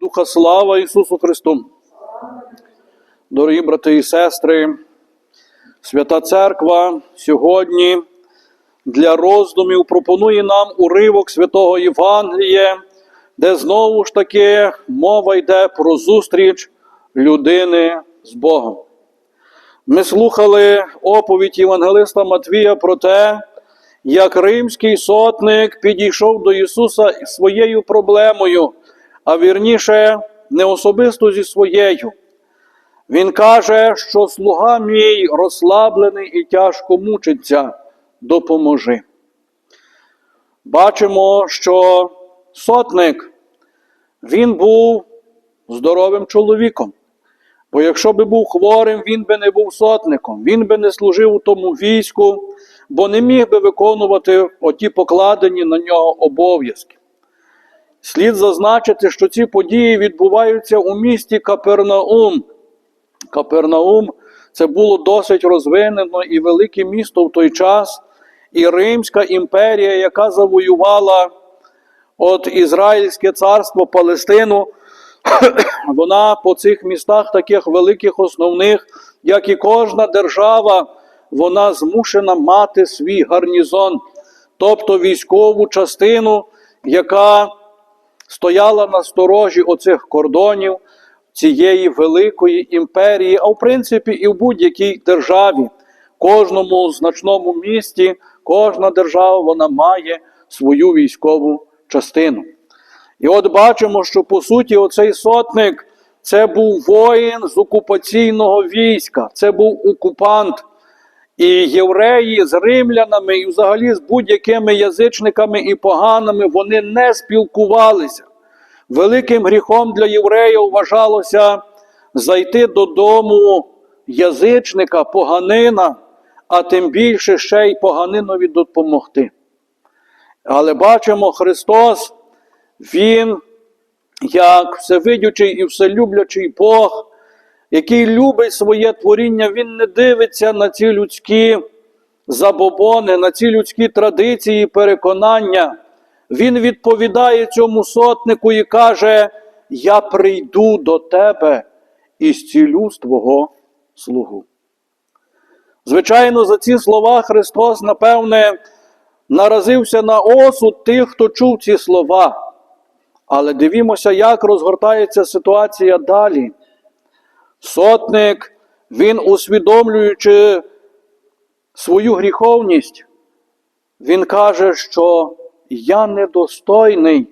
Духа слава Ісусу Христу. Дорогі брати і сестри, Свята Церква сьогодні для роздумів пропонує нам уривок святого Євангелія, де знову ж таки мова йде про зустріч людини з Богом. Ми слухали оповідь Євангелиста Матвія про те, як римський сотник підійшов до Ісуса своєю проблемою, а вірніше, не особисто зі своєю. Він каже, що слуга мій розслаблений і тяжко мучиться, допоможи. Бачимо, що сотник, він був здоровим чоловіком. Бо якщо би був хворим, він би не був сотником, він би не служив у тому війську, бо не міг би виконувати оті покладені на нього обов'язки. Слід зазначити, що ці події відбуваються у місті Капернаум. Капернаум це було досить розвинено і велике місто в той час, і Римська імперія, яка завоювала от Ізраїльське царство Палестину, вона по цих містах, таких великих основних, як і кожна держава, вона змушена мати свій гарнізон, тобто військову частину, яка стояла на сторожі оцих кордонів цієї великої імперії, а в принципі і в будь-якій державі, кожному значному місті, кожна держава вона має свою військову частину. І от бачимо, що по суті оцей сотник це був воїн з окупаційного війська, це був окупант. І євреї з римлянами, і взагалі з будь-якими язичниками і поганими вони не спілкувалися. Великим гріхом для євреїв вважалося зайти додому язичника, поганина, а тим більше ще й поганинові допомогти. Але бачимо, Христос, Він, як всевидючий і вселюблячий Бог, який любить своє творіння, Він не дивиться на ці людські забобони, на ці людські традиції, переконання. Він відповідає цьому сотнику і каже: Я прийду до тебе і зцілю з твого слугу. Звичайно, за ці слова Христос, напевне, наразився на осуд тих, хто чув ці слова. Але дивімося, як розгортається ситуація далі. Сотник, він, усвідомлюючи свою гріховність, він каже, що я недостойний,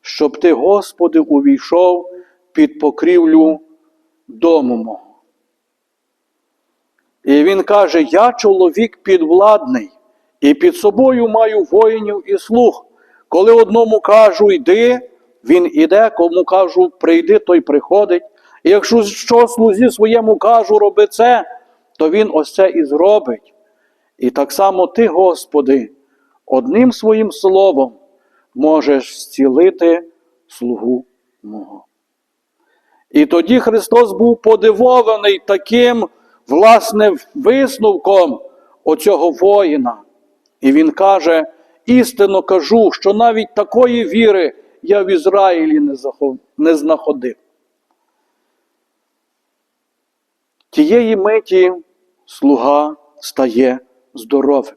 щоб ти, Господи, увійшов під покрівлю дому. І він каже: Я чоловік підвладний, і під собою маю воїнів і слуг. Коли одному кажу, йди, він іде, кому кажу, прийди, той приходить. Якщо що слузі своєму кажу, роби це, то він ось це і зробить. І так само ти, Господи, одним своїм словом можеш зцілити слугу мого. І тоді Христос був подивований таким, власне, висновком оцього воїна. І Він каже: істинно кажу, що навіть такої віри я в Ізраїлі не знаходив. Тієї миті слуга стає здоровим.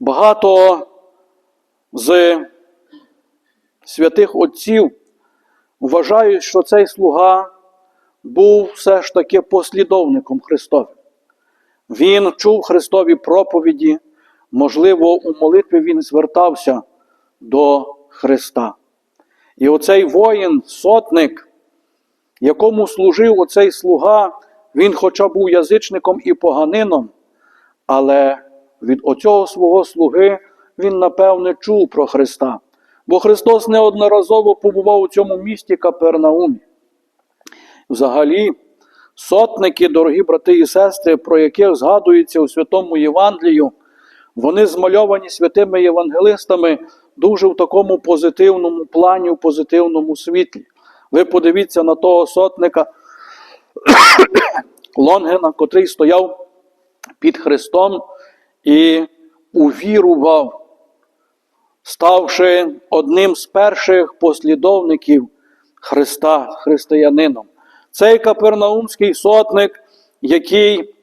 Багато з святих отців вважають, що цей слуга був все ж таки послідовником Христовим. Він чув Христові проповіді, можливо, у молитві він звертався до Христа. І оцей воїн, сотник, якому служив оцей слуга, він, хоча був язичником і поганином, але від оцього свого слуги він, напевне, чув про Христа. Бо Христос неодноразово побував у цьому місті Капернаумі. Взагалі, сотники, дорогі брати і сестри, про яких згадується у Святому Євангелію, вони змальовані святими євангелистами дуже в такому позитивному плані, в позитивному світлі. Ви подивіться на того сотника Лонгена, котрий стояв під Христом і увірував, ставши одним з перших послідовників Христа християнином. Цей капернаумський сотник, який,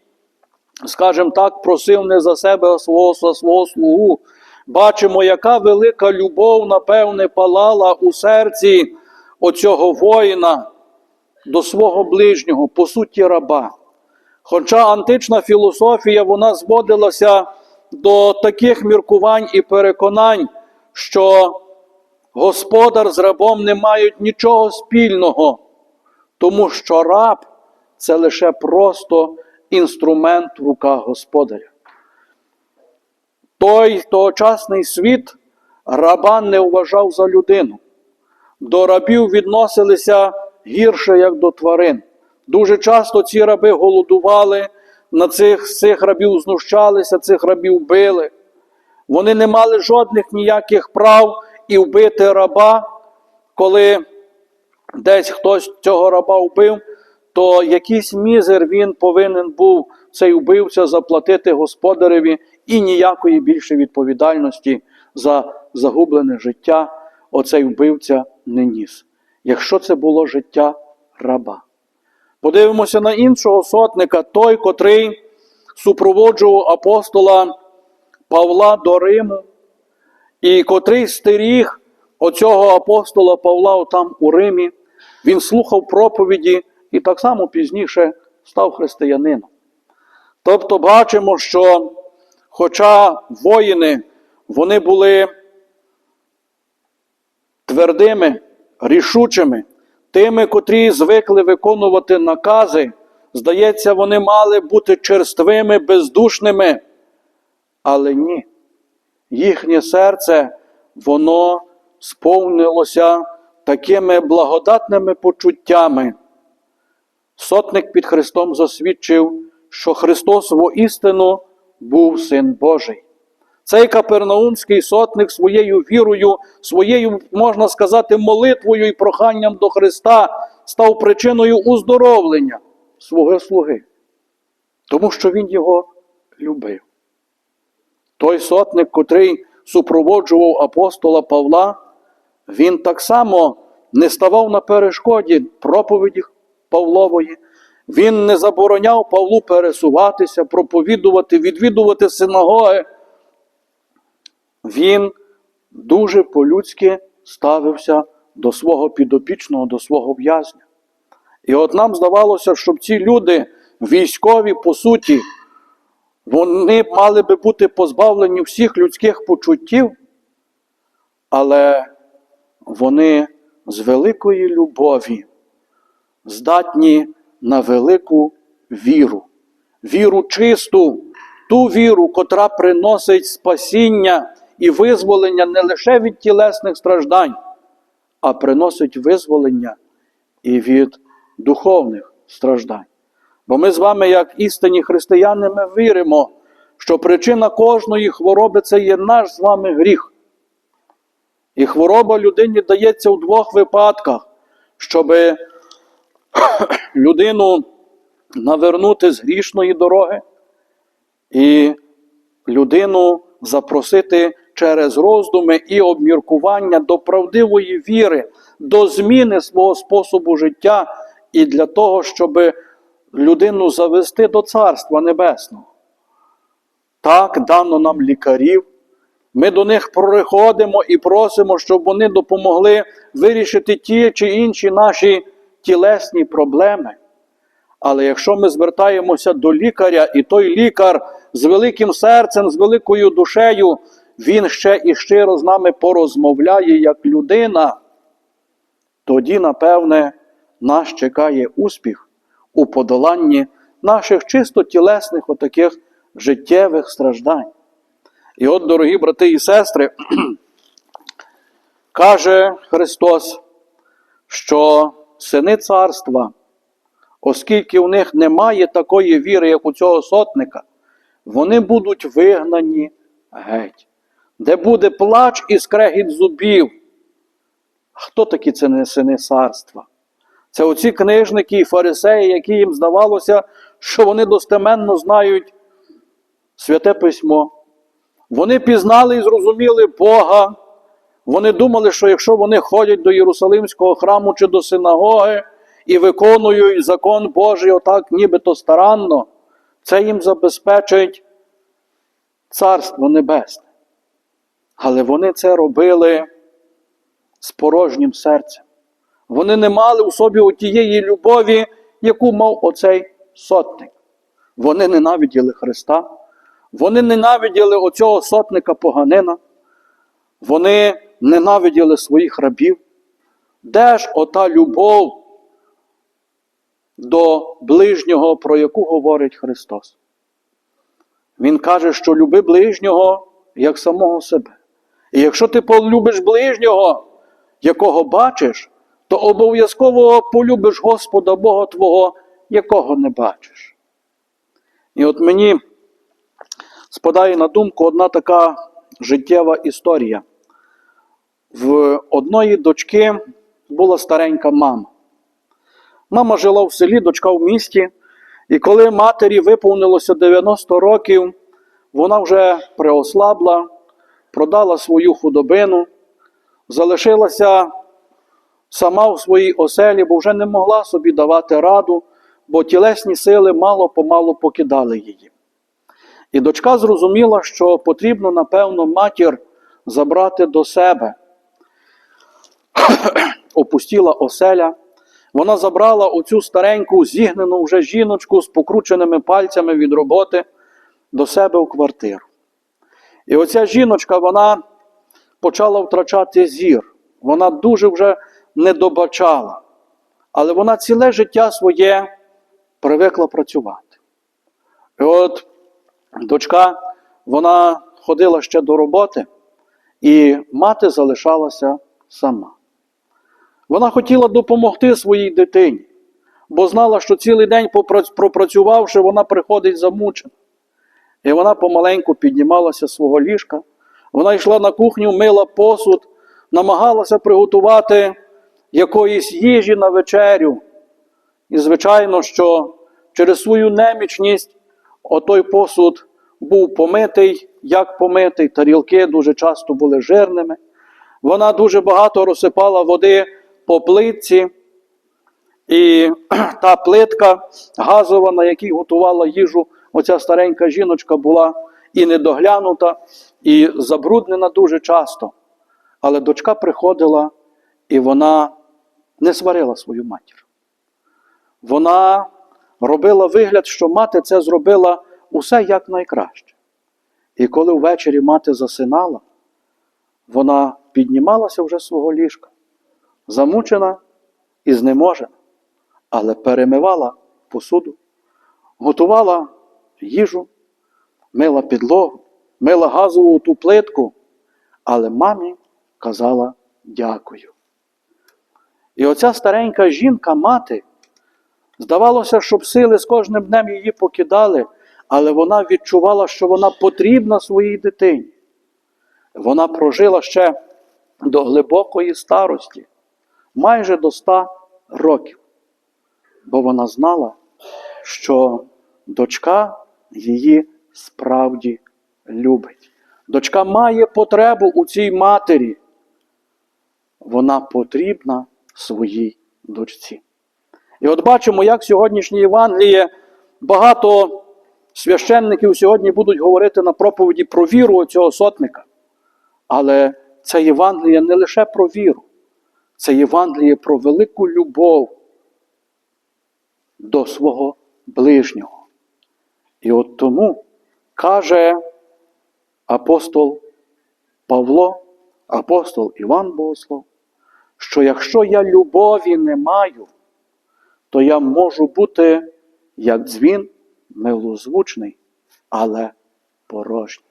скажімо так, просив не за себе, а свого, за свого слугу, бачимо, яка велика любов, напевне, палала у серці оцього воїна до свого ближнього, по суті, раба. Хоча антична філософія вона зводилася до таких міркувань і переконань, що господар з рабом не мають нічого спільного, тому що раб це лише просто інструмент в руках господаря. Той тогочасний світ раба не вважав за людину. До рабів відносилися гірше, як до тварин. Дуже часто ці раби голодували, на цих, цих рабів знущалися, цих рабів били. Вони не мали жодних ніяких прав і вбити раба, коли десь хтось цього раба вбив, то якийсь мізер він повинен був цей вбивця заплатити господареві і ніякої більше відповідальності за загублене життя оцей вбивця не ніс. Якщо це було життя раба. Подивимося на іншого сотника, той, котрий супроводжував апостола Павла до Риму, і котрий стеріг оцього апостола Павла там у Римі, він слухав проповіді і так само пізніше став християнином. Тобто бачимо, що хоча воїни вони були твердими, рішучими, тими, котрі звикли виконувати накази, здається, вони мали бути черствими, бездушними. Але ні, їхнє серце, воно сповнилося такими благодатними почуттями. Сотник під Христом засвідчив, що Христос воістину був Син Божий. Цей капернаумський сотник своєю вірою, своєю, можна сказати, молитвою і проханням до Христа став причиною уздоровлення свого слуги, тому що він його любив. Той сотник, котрий супроводжував апостола Павла, він так само не ставав на перешкоді проповіді Павлової. Він не забороняв Павлу пересуватися, проповідувати, відвідувати синагоги. Він дуже по-людськи ставився до свого підопічного, до свого в'язня. І от нам здавалося, щоб ці люди, військові, по суті, вони мали би бути позбавлені всіх людських почуттів, але вони з великої любові здатні на велику віру, віру чисту, ту віру, котра приносить спасіння і визволення не лише від тілесних страждань, а приносить визволення і від духовних страждань. Бо ми з вами, як істинні християни, ми віримо, що причина кожної хвороби це є наш з вами гріх. І хвороба людині дається у двох випадках, щоб людину навернути з грішної дороги і людину запросити через роздуми і обміркування до правдивої віри, до зміни свого способу життя і для того, щоб людину завести до Царства Небесного. Так дано нам лікарів. Ми до них приходимо і просимо, щоб вони допомогли вирішити ті чи інші наші тілесні проблеми. Але якщо ми звертаємося до лікаря, і той лікар з великим серцем, з великою душею, він ще і щиро з нами порозмовляє як людина, тоді, напевне, нас чекає успіх у подоланні наших чисто тілесних отаких життєвих страждань. І от, дорогі брати і сестри, каже Христос, що сини царства, оскільки у них немає такої віри, як у цього сотника, вони будуть вигнані геть, де буде плач і скрегіт зубів. Хто такі це не сини царства? Це оці книжники і фарисеї, які їм здавалося, що вони достеменно знають святе письмо. Вони пізнали і зрозуміли Бога, Вони думали, що якщо вони ходять до Єрусалимського храму чи до синагоги і виконують закон Божий отак, нібито старанно, це їм забезпечить Царство Небесне. Але вони це робили з порожнім серцем. Вони не мали у собі отієї любові, яку мав оцей сотник. Вони ненавиділи Христа, вони ненавиділи оцього сотника поганина, вони ненавиділи своїх рабів. Де ж ота любов до ближнього, про яку говорить Христос? Він каже, що люби ближнього як самого себе. І якщо ти полюбиш ближнього, якого бачиш, то обов'язково полюбиш Господа Бога Твого, якого не бачиш. І от мені спадає на думку одна така життєва історія. В одної дочки була старенька мама. Мама жила в селі, дочка в місті, і коли матері виповнилося 90 років, вона вже приослабла, продала свою худобину, залишилася сама в своїй оселі, бо вже не могла собі давати раду, бо тілесні сили мало-помалу покидали її. І дочка зрозуміла, що потрібно, напевно, матір забрати до себе. Опустіла оселя. Вона забрала оцю стареньку, зігнену вже жіночку з покрученими пальцями від роботи до себе в квартиру. І оця жіночка, вона почала втрачати зір. Вона дуже вже не добачала. Але вона ціле життя своє привикла працювати. І от дочка, вона ходила ще до роботи, і мати залишалася сама. Вона хотіла допомогти своїй дитині, бо знала, що цілий день пропрацювавши, вона приходить замучена. І вона помаленьку піднімалася з свого ліжка. Вона йшла на кухню, мила посуд, намагалася приготувати якоїсь їжі на вечерю. І, звичайно, що через свою немічність отой посуд був помитий, як помитий, тарілки дуже часто були жирними. Вона дуже багато розсипала води по плитці, і та плитка газова, на якій готувала їжу, оця старенька жіночка була і недоглянута, і забруднена дуже часто. Але дочка приходила, і вона не сварила свою матір. Вона робила вигляд, що мати це зробила усе як найкраще. І коли ввечері мати засинала, вона піднімалася вже з свого ліжка, замучена і знеможена, але перемивала посуду, готувала їжу, мила підлогу, мила газову ту плитку, але мамі казала дякую. І оця старенька жінка, мати, здавалося, щоб сили з кожним днем її покидали, але вона відчувала, що вона потрібна своїй дитині. Вона прожила ще до глибокої старості, майже до ста років, бо вона знала, що дочка її справді любить. Дочка має потребу у цій матері. Вона потрібна своїй дочці. І от бачимо, як сьогоднішнє Євангеліє багато священників сьогодні будуть говорити на проповіді про віру цього сотника. Але це Євангеліє не лише про віру, це Євангеліє про велику любов до свого ближнього. І от тому каже апостол Павло, апостол Іван Богослов, що якщо я любові не маю, то я можу бути як дзвін милозвучний, але порожній.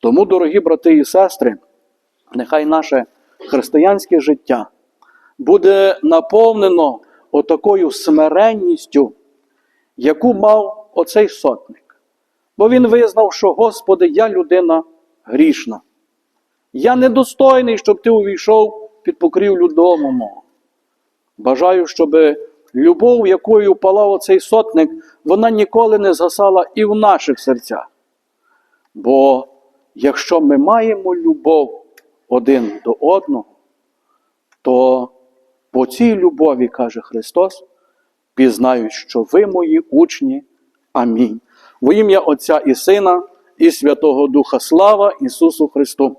Тому, дорогі брати і сестри, нехай наше християнське життя буде наповнено отакою смиренністю, яку мав оцей сотник. Бо він визнав, що, Господи, я людина грішна. Я недостойний, щоб ти увійшов під покрівлю дому мого. Бажаю, щоб любов, якою палав оцей сотник, вона ніколи не згасала і в наших серцях. Бо якщо ми маємо любов, один до одного, то по цій любові, каже Христос, пізнають, що ви мої учні. Амінь. Во ім'я Отця і Сина, і Святого Духа Слава Ісусу Христу!